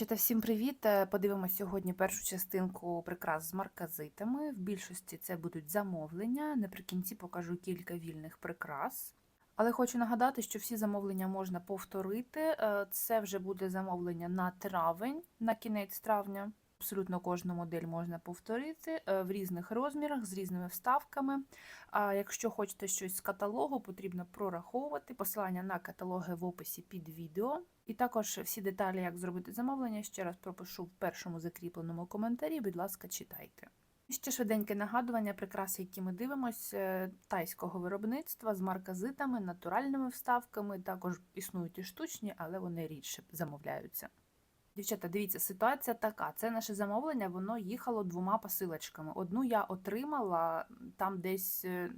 Дівчата, всім привіт! Е, Подивимося сьогодні першу частинку прикрас з марказитами. В більшості це будуть замовлення. Наприкінці покажу кілька вільних прикрас. Але хочу нагадати, що всі замовлення можна повторити. Е, Це вже буде замовлення на травень, на кінець травня. Абсолютно кожну модель можна повторити е, в різних розмірах з різними вставками. А якщо хочете щось з каталогу, потрібно прораховувати посилання на каталоги в описі під відео. І також всі деталі, як зробити замовлення, ще раз пропишу в першому закріпленому коментарі. Будь ласка, читайте. Ще швиденьке нагадування, прикраси, які ми дивимося, е, тайського виробництва з марказитами, натуральними вставками. Також існують і штучні, але вони рідше замовляються. Дівчата, дивіться, ситуація така. Це наше замовлення, воно їхало двома посилочками. Одну я отримала, там десь, е,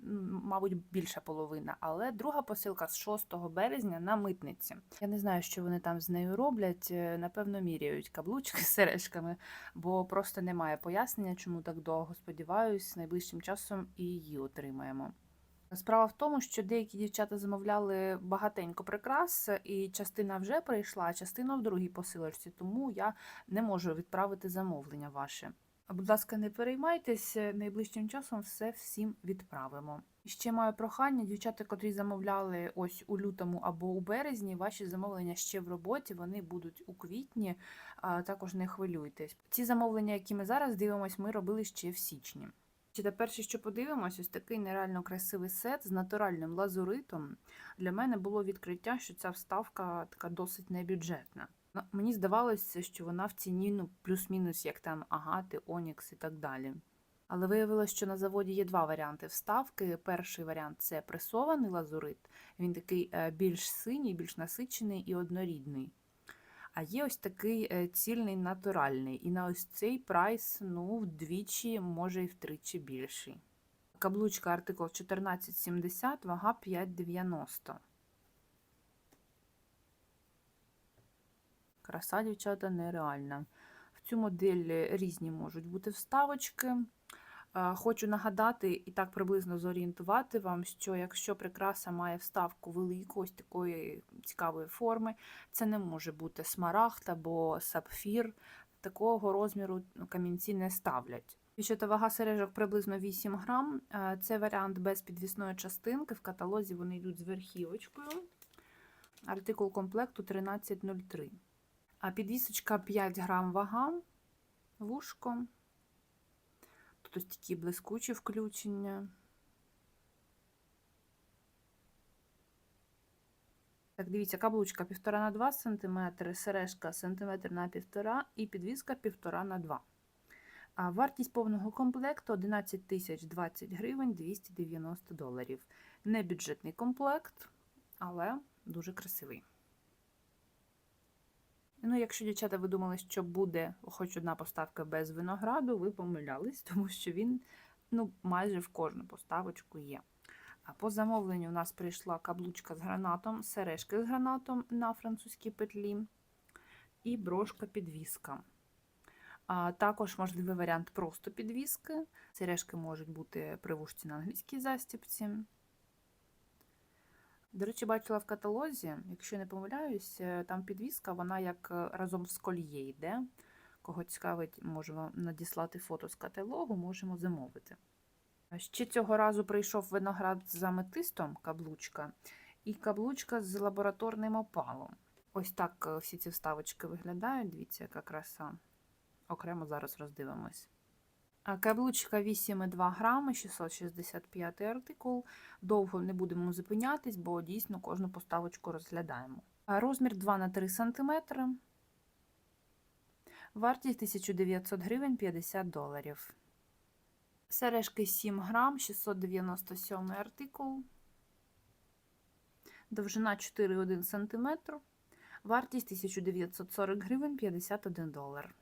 мабуть, більша половина, але друга посилка з 6 березня на митниці. Я не знаю, що вони там з нею роблять. е, Напевно, міряють каблучки сережками, бо просто немає пояснення, чому так довго. Сподіваюсь, найближчим часом і її отримаємо. Справа в тому, що деякі дівчата замовляли багатенько прикрас, і частина вже прийшла, а частина в другій посилочці, тому я не можу відправити замовлення ваше. Будь ласка, не переймайтесь, найближчим часом все всім відправимо. Ще маю прохання, дівчата, котрі замовляли ось у лютому або у березні, ваші замовлення ще в роботі, вони будуть у квітні, також не хвилюйтесь. Ці замовлення, які ми зараз дивимося, ми робили ще в січні. Чи перше, що подивимось, ось такий нереально красивий сет з натуральним лазуритом. Для мене було відкриття, що ця вставка така досить небюджетна. Ну, Мені здавалося, що вона в ціні ну, плюс-мінус, як там агати, онікс і так далі. Але виявилося, що на заводі є два варіанти вставки. Перший варіант це пресований лазурит. Він такий е, більш синій, більш насичений і однорідний. А є ось такий е, цільний натуральний. І на ось цей прайс ну, вдвічі, може і втричі більший. Каблучка артикул 1470, вага 5,90. Краса, дівчата, нереальна. В цю модель різні можуть бути вставочки. Е, Хочу нагадати і так приблизно зорієнтувати вам, що якщо прикраса має вставку велику, ось такої цікавої форми, це не може бути смарагд або сапфір. Такого розміру камінці не ставлять. І що та вага сережок приблизно 8 грам. Е, Це варіант без підвісної частинки. В каталозі вони йдуть з верхівочкою. Артикул комплекту 1303. А підвісочка 5 грам вага, вушко. Тут ось такі блискучі включення. Так, дивіться, каблучка 1,5 на 2 см, сережка сантиметр на 1,5 і підвіска 1,5 на 2 а Вартість повного комплекту 11 тисяч 20 гривень 290 доларів. Не бюджетний комплект, але дуже красивий. Ну, якщо, дівчата, ви думали, що буде хоч одна поставка без винограду, ви помилялись, тому що він ну, майже в кожну поставочку є. А по замовленню у нас прийшла каблучка з гранатом, сережки з гранатом на французькій петлі і брошка-підвіска. А також можливий варіант просто підвіски. Сережки можуть бути при вушці на англійській застіпці. До речі, бачила в каталозі, якщо не помиляюсь, е, там підвіска, вона як е, разом з кольє йде. Кого цікавить, можемо надіслати фото з каталогу, можемо замовити. Ще цього разу прийшов виноград з аметистом, каблучка, і каблучка з лабораторним опалом. Ось так е, всі ці вставочки виглядають. Дивіться, яка краса. Окремо зараз роздивимось. Каблучка 8,2 грами, 665 артикул. Довго не будемо зупинятись, бо дійсно кожну поставочку розглядаємо. Розмір 2 на 3 см. Вартість 1900 гривень 50 доларів. Сережки 7 грам, 697 артикул. Довжина 4,1 см. Вартість 1940 гривень 51 долар.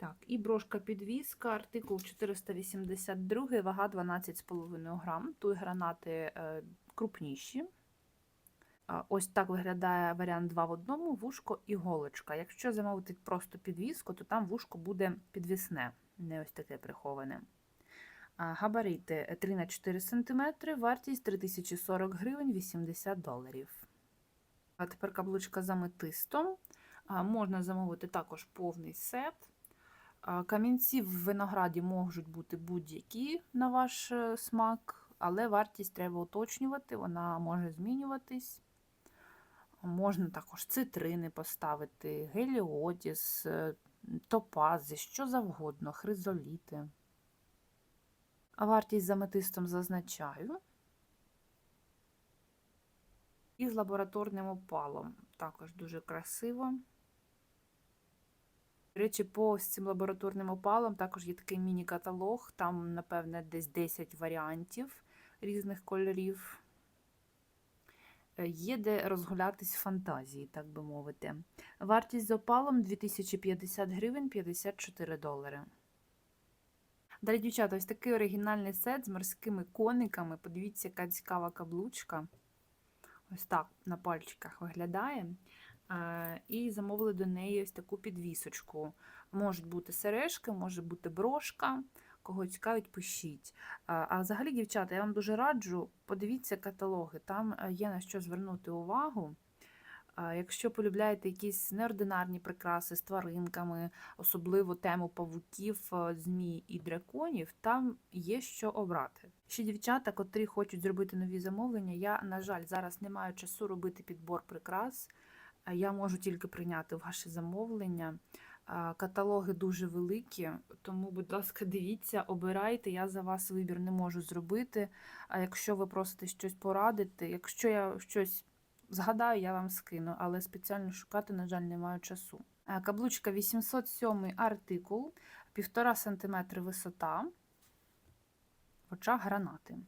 Так, і брошка підвіска, артикул 482, вага 12,5 грам. Тут гранати е, крупніші. Ось так виглядає варіант 2 в одному, вушко і голочка. Якщо замовити просто підвіску, то там вушко буде підвісне, не ось таке приховане. Габарити 3 на 4 см, вартість 3040 гривень 80 доларів. А тепер каблучка з аметистом. Можна замовити також повний сет. Камінці в винограді можуть бути будь-які на ваш е, смак, але вартість треба уточнювати, вона може змінюватись. Можна також цитрини поставити, геліотіс, е, топази, що завгодно, хризоліти. А вартість за метистом зазначаю. І з лабораторним опалом. Також дуже красиво. До речі, по ось цим лабораторним опалам також є такий міні-каталог, там, напевне, десь 10 варіантів різних кольорів. Е, Є де розгулятись фантазії, так би мовити. Вартість з опалом 2050 гривень 54 долари. Далі, дівчата, ось такий оригінальний сет з морськими кониками. Подивіться, яка цікава каблучка. Ось так на пальчиках виглядає. І замовили до неї ось таку підвісочку. Можуть бути сережки, може бути брошка. Кого цікавить, пишіть. А а взагалі, дівчата, я вам дуже раджу, подивіться каталоги, там е, є на що звернути увагу. Якщо полюбляєте якісь неординарні прикраси з тваринками, особливо тему павуків, е, змій і драконів, там є що обрати. Ще дівчата, котрі хочуть зробити нові замовлення, я, на жаль, зараз не маю часу робити підбор прикрас. Я можу тільки прийняти ваше замовлення. Каталоги дуже великі, тому, будь ласка, дивіться, обирайте. Я за вас вибір не можу зробити. А якщо ви просите щось порадити, якщо я щось згадаю, я вам скину, але спеціально шукати, на жаль, не маю часу. Каблучка 807 артикул, 1,5 см висота, в очах гранати.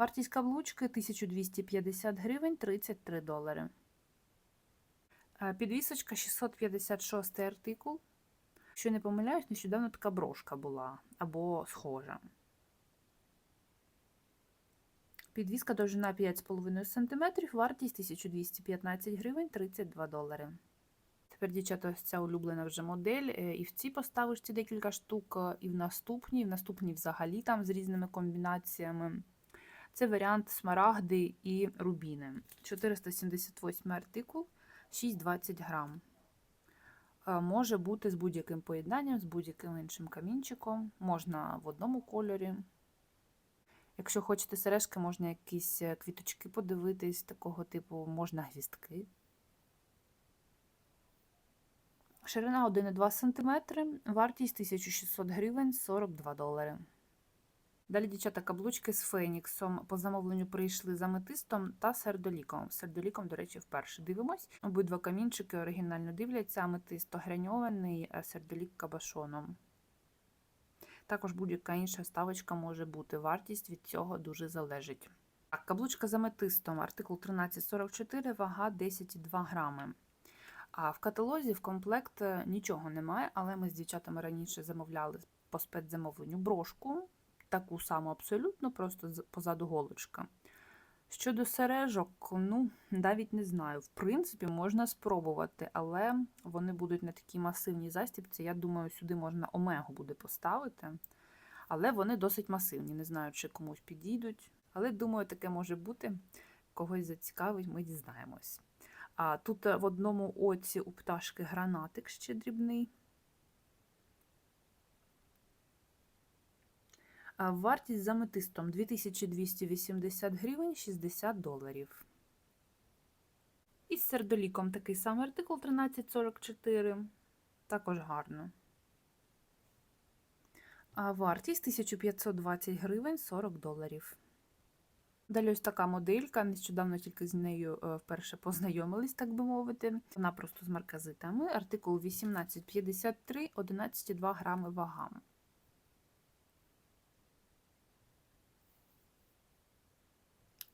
Вартість каблучки 1250 гривень 33 долари. Е, Підвісочка 656 артикул. Якщо не помиляюсь, нещодавно така брошка була або схожа. Підвіска довжина 5,5 см, вартість 1215 гривень 32 долари. Тепер, дівчата, ось ця улюблена вже модель. Е, І в цій поставочці декілька штук, е, і в наступній, і в наступній взагалі там з різними комбінаціями. Це варіант смарагди і рубіни. 478 артикул. 6-20 грам. Е, Може бути з будь-яким поєднанням, з будь-яким іншим камінчиком. Можна в одному кольорі. Якщо хочете сережки, можна якісь е, квіточки подивитись, такого типу, можна гвістки. Ширина 1,2 см, вартість 1600 гривень 42 долари. Далі, дівчата, каблучки з Феніксом по замовленню прийшли з аметистом та сердоліком. Сердоліком, до речі, вперше дивимось. Обидва камінчики оригінально дивляться, аметист ограньований, а сердолік кабашоном. Також будь-яка інша ставочка може бути. Вартість від цього дуже залежить. Так, каблучка з аметистом, артикул 1344, вага 10,2 грами. А в каталозі в комплект е, нічого немає, але ми з дівчатами раніше замовляли по спецзамовленню брошку таку саму абсолютно, просто позаду голочка. Щодо сережок, ну, навіть не знаю. В принципі, можна спробувати, але вони будуть на такій масивній застібці. Я думаю, сюди можна омегу буде поставити. Але вони досить масивні. Не знаю, чи комусь підійдуть. Але думаю, таке може бути. Когось зацікавить, ми дізнаємось. А тут в одному оці у пташки гранатик ще дрібний. Вартість за метистом 2280 гривень 60 доларів. І з сердоліком такий самий артикул 1344. Також гарно. А вартість 1520 гривень 40 доларів. Далі ось така моделька. Нещодавно тільки з нею е, вперше познайомились, так би мовити. Вона просто з марказитами. Артикул 1853, 11,2 грами вага.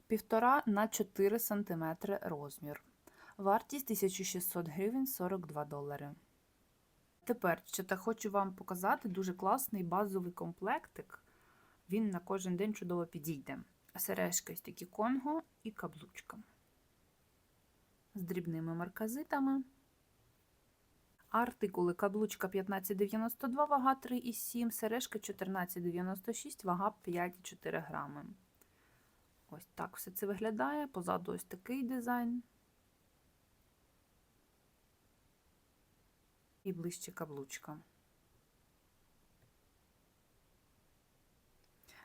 Півтора на 4 см розмір. Вартість 1600 гривень 42 долари. Тепер ще так хочу вам показати дуже класний базовий комплектик. Він на кожен день чудово підійде. Сережки ось такі конго і каблучка. З дрібними марказитами. Артикули каблучка 1592, вага 3,7, сережка 1496, вага 5,4 грами. Ось так все це виглядає. Позаду ось такий дизайн. І ближче каблучка.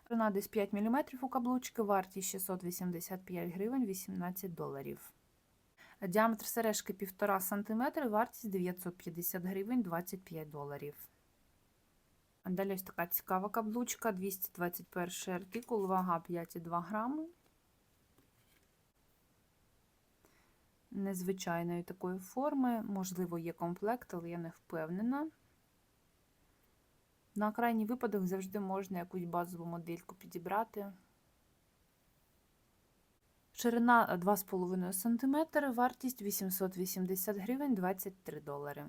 Вона десь 5 мм у каблучки, вартість 685 гривень 18 доларів. Діаметр сережки 1,5 см, вартість 950 гривень 25 доларів. Далі ось така цікава каблучка, 221 артикул, вага 5,2 грами. Незвичайної такої форми, можливо, є комплект, але я не впевнена. На крайній випадок завжди можна якусь базову модельку підібрати. Ширина 2,5 см, вартість 880 гривень 23 долари.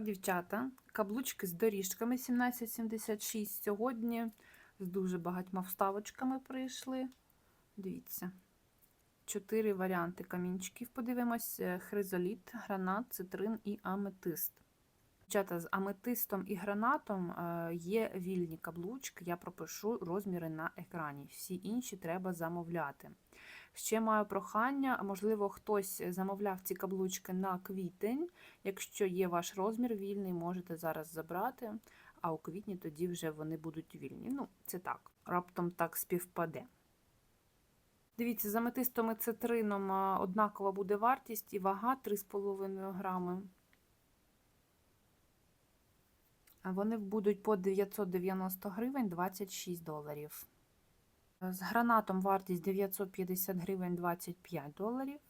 Дівчата, каблучки з доріжками 1776 сьогодні з дуже багатьма вставочками прийшли. Дивіться. Чотири варіанти камінчиків. Подивимось: хризоліт, гранат, цитрин і аметист. Дівчата, з аметистом і гранатом е, є вільні каблучки, я пропишу розміри на екрані. Всі інші треба замовляти. Ще маю прохання, можливо, хтось замовляв ці каблучки на квітень. Якщо є ваш розмір вільний, можете зараз забрати, а у квітні тоді вже вони будуть вільні. Ну, це так, раптом так співпаде. Дивіться, з аметистом і цитрином однакова буде вартість і вага 3,5 грами. Вони будуть по 990 гривень 26 доларів. З гранатом вартість 950 гривень 25 доларів.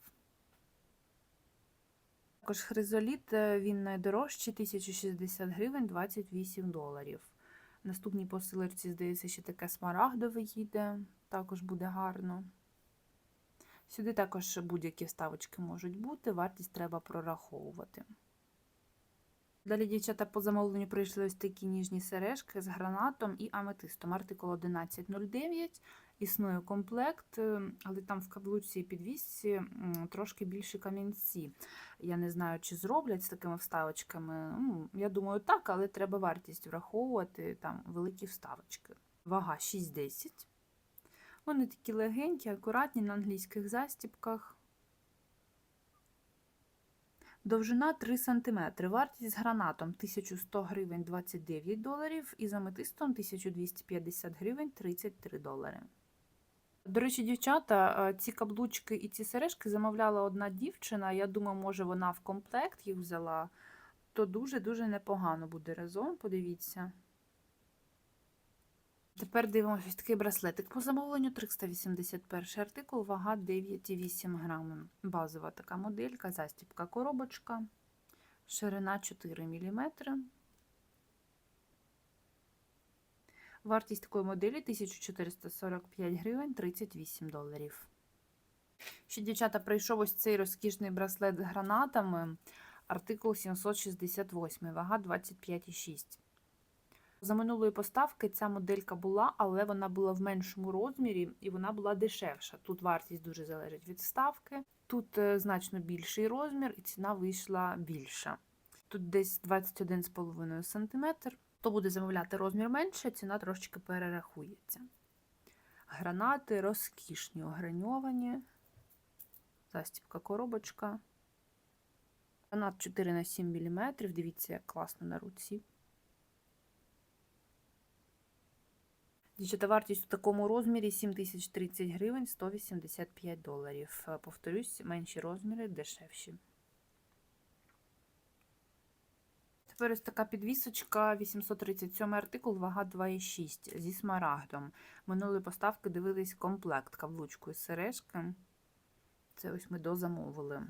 Також хризоліт, е, він найдорожчий 1060 гривень 28 доларів. Наступній посилочці, здається, ще таке смарагдове їде, також буде гарно. Сюди також будь-які вставочки можуть бути, вартість треба прораховувати. Далі, дівчата, по замовленню прийшли ось такі ніжні сережки з гранатом і аметистом. Артикул 1109. Існує комплект, е, але там в каблуці і підвісці трошки більші камінці. Я не знаю, чи зроблять з такими вставочками. Ну, Я думаю, так, але треба вартість враховувати, там великі вставочки. Вага 6,10. Вони такі легенькі, акуратні на англійських застіпках. Довжина 3 см. Вартість з гранатом 1100 гривень 29 доларів і з аметистом 1250 гривень 33 долари. До речі, дівчата, е, ці каблучки і ці сережки замовляла одна дівчина. Я думаю, може, вона в комплект їх взяла, то дуже-дуже непогано буде разом, подивіться. Тепер дивимося такий браслетик. По замовленню 381 артикул, вага 9,8 грами. Базова така моделька, застіпка коробочка, ширина 4 мм. Вартість такої моделі 1445 гривень 38 доларів. Ще, дівчата, прийшов ось цей розкішний браслет з гранатами. Артикул 768, вага 25,6. За минулої поставки ця моделька була, але вона була в меншому розмірі і вона була дешевша. Тут вартість дуже залежить від ставки. Тут е, значно більший розмір, і ціна вийшла більша. Тут десь 21,5 см. Хто буде замовляти розмір менше, ціна трошечки перерахується. Гранати розкішні, ограньовані. Застібка коробочка. Гранат 4 на 7 мм. Дивіться, як класно на руці. Дівчата, вартість у такому розмірі 7030 гривень 185 доларів. Повторюсь, менші розміри дешевші. Тепер ось така підвісочка, 837 артикул, вага 2,6 зі смарагдом. Минулої поставки дивились комплект каблучку із сережки. Це ось ми дозамовили.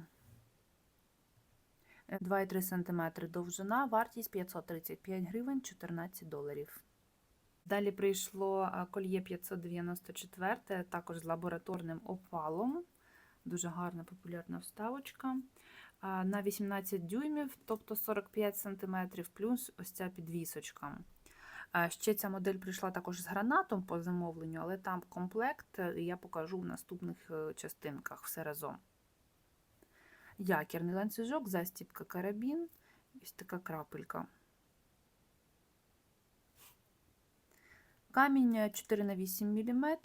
2,3 см довжина, вартість 535 гривень 14 доларів. Далі прийшло кольє 594, також з лабораторним опалом. Дуже гарна популярна вставочка. На 18 дюймів, тобто 45 см, плюс ось ця підвісочка. Ще ця модель прийшла також з гранатом по замовленню, але там комплект я покажу в наступних е, частинках все разом. Якірний ланцюжок, застіпка карабін, ось така крапелька. Камінь 4 на 8 мм.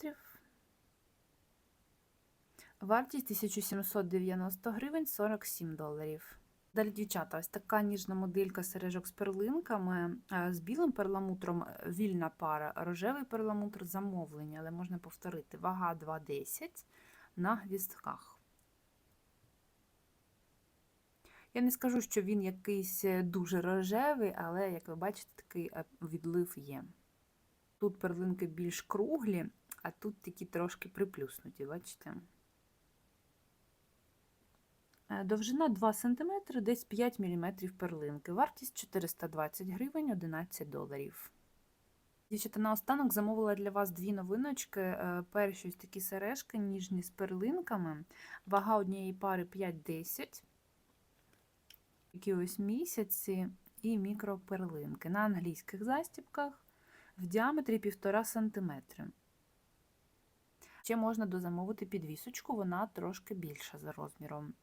Вартість 1790 гривень 47 доларів. Далі, дівчата, ось така ніжна моделька сережок з перлинками, е, з білим перламутром вільна пара, рожевий перламутр замовлення, але можна повторити. Вага 2,10 на гвістках. Я не скажу, що він якийсь е, дуже рожевий, але, як ви бачите, такий е, відлив є. Тут перлинки більш круглі, а тут такі трошки приплюснуті, бачите? Е, Довжина 2 см, десь 5 мм перлинки. Вартість 420 гривень, 11 доларів. Дівчата, наостанок замовила для вас дві новиночки. Е, Перші ось такі сережки, ніжні з перлинками. Вага однієї пари 5-10. Такі ось місяці і мікроперлинки. На англійських застібках в діаметрі 1,5 см. Ще можна дозамовити підвісочку, вона трошки більша за розміром.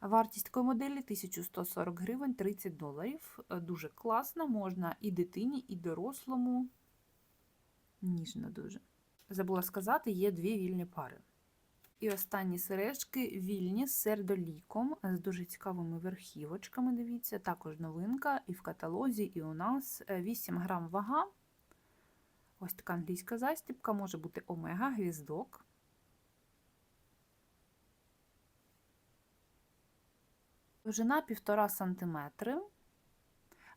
Вартість такої моделі 1140 гривень 30 доларів. Дуже класна, можна і дитині, і дорослому. Ніжно дуже. Забула сказати, є дві вільні пари. І останні сережки вільні з сердоліком, з дуже цікавими верхівочками. Дивіться, також новинка і в каталозі, і у нас Е, 8 грам вага. Ось така англійська застібка, може бути омега, гвіздок. Довжина 1,5 см.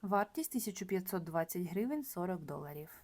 Вартість 1520 гривень 40 доларів.